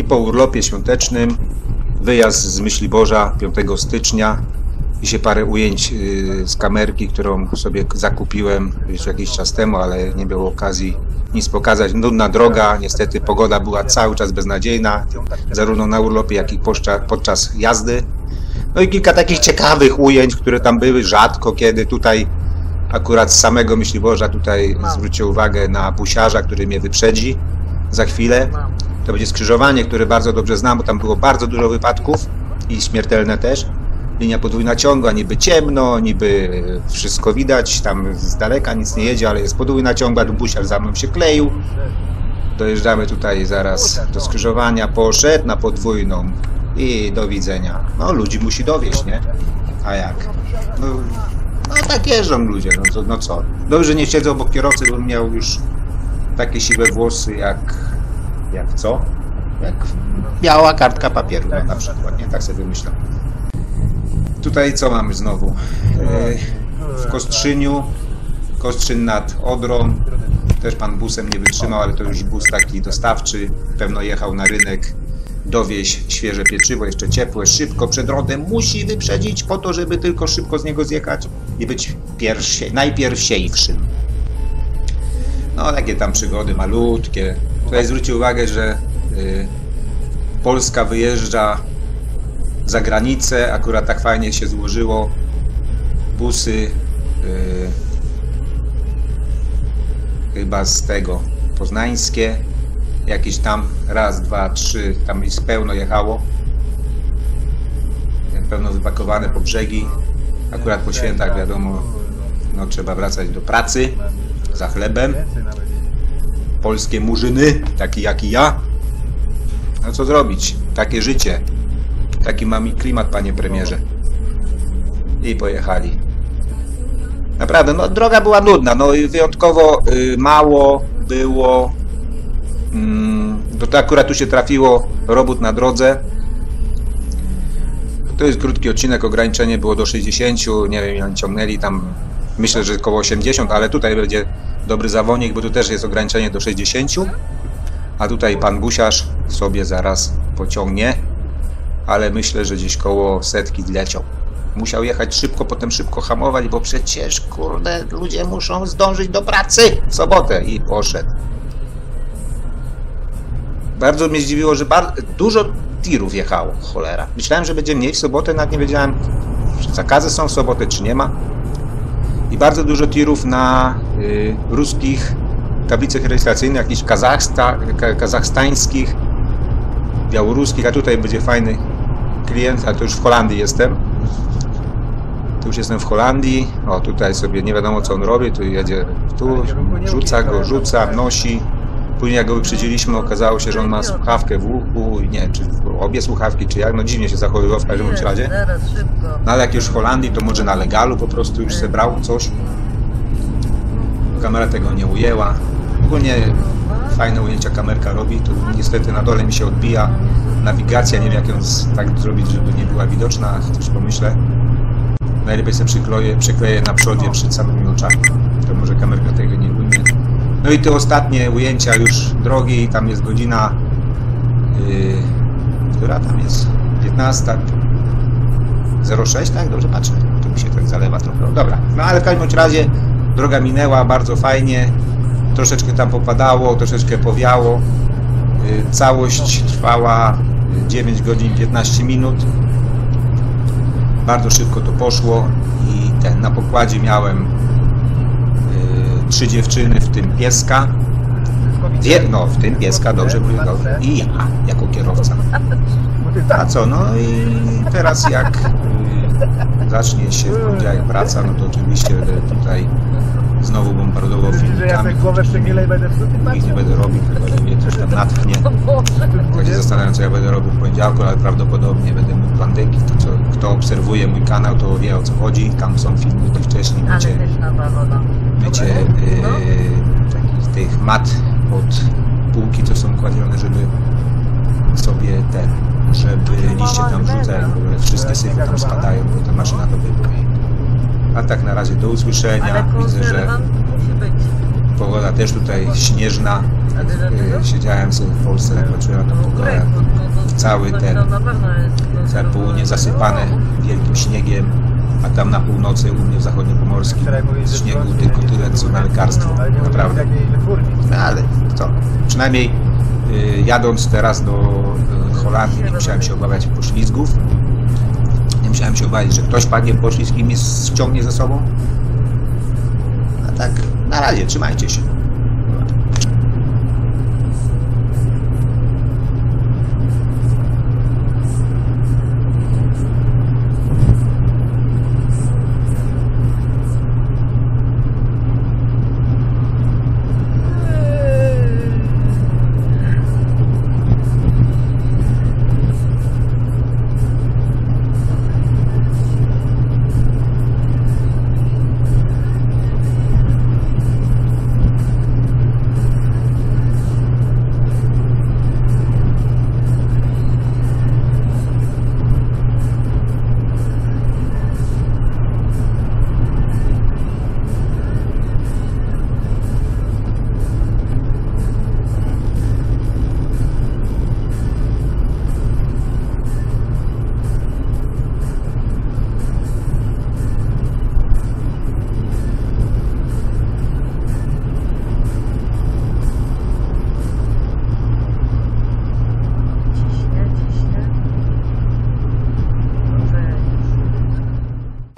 I po urlopie świątecznym wyjazd z Myśliborza 5 stycznia i się parę ujęć y, z kamerki, którą sobie zakupiłem już jakiś czas temu, ale nie było okazji nic pokazać. Nudna droga, niestety pogoda była cały czas beznadziejna, zarówno na urlopie, jak i podczas, podczas jazdy. No i kilka takich ciekawych ujęć, które tam były rzadko kiedy. Tutaj akurat z samego Myśliborza tutaj zwrócił uwagę na busiarza, który mnie wyprzedzi za chwilę. To będzie skrzyżowanie, które bardzo dobrze znam, bo tam było bardzo dużo wypadków i śmiertelne też. Linia podwójna ciągła, niby ciemno, niby wszystko widać, tam z daleka nic nie jedzie, ale jest podwójna ciągła, tu busiarz za mną się kleił. Dojeżdżamy tutaj zaraz do skrzyżowania, poszedł na podwójną i do widzenia. No ludzi musi dowieść, nie? A jak? No, no tak jeżdżą ludzie, no, no co? Dobrze, nie siedzę obok kierowcy, bo miał już takie siwe włosy jak... jak co? Jak biała kartka papieru no, na przykład, nie? Tak sobie wymyślam. Tutaj co mamy znowu? E, W Kostrzyniu, Kostrzyn nad Odrą. Też pan busem nie wytrzymał, ale to już bus taki dostawczy. Pewno jechał na rynek dowieźć świeże pieczywo, jeszcze ciepłe, szybko przed rodem. Musi wyprzedzić po to, żeby tylko szybko z niego zjechać i być pierwszy, najpierwsiejszym. No, takie tam przygody malutkie. Tutaj zwróćcie uwagę, że y, Polska wyjeżdża za granicę. Akurat tak fajnie się złożyło. Busy y, chyba z tego poznańskie. Jakieś tam raz, dwa, trzy, tam jest pełno jechało. Pełno wypakowane po brzegi. Akurat po świętach wiadomo, no trzeba wracać do pracy za chlebem. Polskie murzyny, taki jak i ja. No co zrobić? Takie życie. Taki mam i klimat, panie premierze. I pojechali. Naprawdę, no droga była nudna, no i wyjątkowo y, mało było. Mm, to, to akurat tu się trafiło robót na drodze. To jest krótki odcinek, ograniczenie było do 60, nie wiem, oni ciągnęli tam, myślę, że około 80, ale tutaj będzie dobry zawodnik, bo tu też jest ograniczenie do 60, a tutaj pan Busiarz sobie zaraz pociągnie, ale myślę, że gdzieś koło setki zleciał. Musiał jechać szybko, potem szybko hamować, bo przecież, kurde, ludzie muszą zdążyć do pracy w sobotę i poszedł. Bardzo mnie zdziwiło, że dużo tirów jechało, cholera. Myślałem, że będzie mniej w sobotę, nawet nie wiedziałem, czy zakazy są w sobotę, czy nie ma. I bardzo dużo tirów na y, ruskich tablicach rejestracyjnych, jakichś kazachsta, ka, kazachstańskich, białoruskich, a tutaj będzie fajny klient, a to już w Holandii jestem. Tu już jestem w Holandii. O, tutaj sobie nie wiadomo co on robi, tu jedzie, tu rzuca go, rzuca, nosi. Później jak go wyprzedziliśmy, okazało się, że on ma słuchawkę w uchu, nie czy obie słuchawki, czy jak, no dziwnie się zachowywał w każdym bądź razie. Zaraz, szybko. No ale jak już w Holandii, to może na legalu po prostu już zebrał coś. Kamera tego nie ujęła. Ogólnie fajne ujęcia kamerka robi, to niestety na dole mi się odbija nawigacja, nie wiem jak ją z, tak zrobić, żeby nie była widoczna, chociaż pomyślę. Najlepiej sobie przykleję, przykleję na przodzie przed samymi oczami, to może kamerka tego nie. No i te ostatnie ujęcia już drogi, tam jest godzina, yy, która tam jest? 15, 06, tak? Dobrze patrzę. Tu mi się tak zalewa trochę. Dobra, no ale w każdym razie droga minęła bardzo fajnie. Troszeczkę tam popadało, troszeczkę powiało. Y, Całość trwała y, 9 godzin 15 minut. Bardzo szybko to poszło i ten, na pokładzie miałem trzy dziewczyny, w tym pieska. Dwie, no, w tym pieska, dobrze mówię. I ja, jako kierowca. A co, no i teraz jak y, zacznie się w poniedziałek praca, no to oczywiście będę tutaj znowu bombardował Myślisz, że ja filmikami. Ich nie będę robił, chyba że mnie coś tam natchnie. Tak się zastanawiam, co ja będę robił w poniedziałku, ale prawdopodobnie będę mógł bandyki. To co, kto obserwuje mój kanał, to wie o co chodzi. Tam są filmiki wcześniej, Ale macie yy, takich tych mat pod półki, co są kładzione, żeby sobie ten, żeby liście tam rzucać, w ogóle wszystkie syfy tam spadają, bo ta maszyna to wypłynie. A tak na razie do usłyszenia. Widzę, że być. Pogoda też tutaj śnieżna, dlaczego? Y, Siedziałem sobie w Polsce, jak patrzyłem na tą pogodę. Cały ten, całe południe zasypane wielkim śniegiem, a tam na północy, u mnie w zachodniopomorskim, z śniegu tylko tyle, co na lekarstwo. Naprawdę. No ale co? Przynajmniej y, jadąc teraz do y, Holandii nie musiałem się obawiać poślizgów. Nie musiałem się obawiać, że ktoś padnie w poślizg i mnie ściągnie ze sobą. A tak, na razie, trzymajcie się.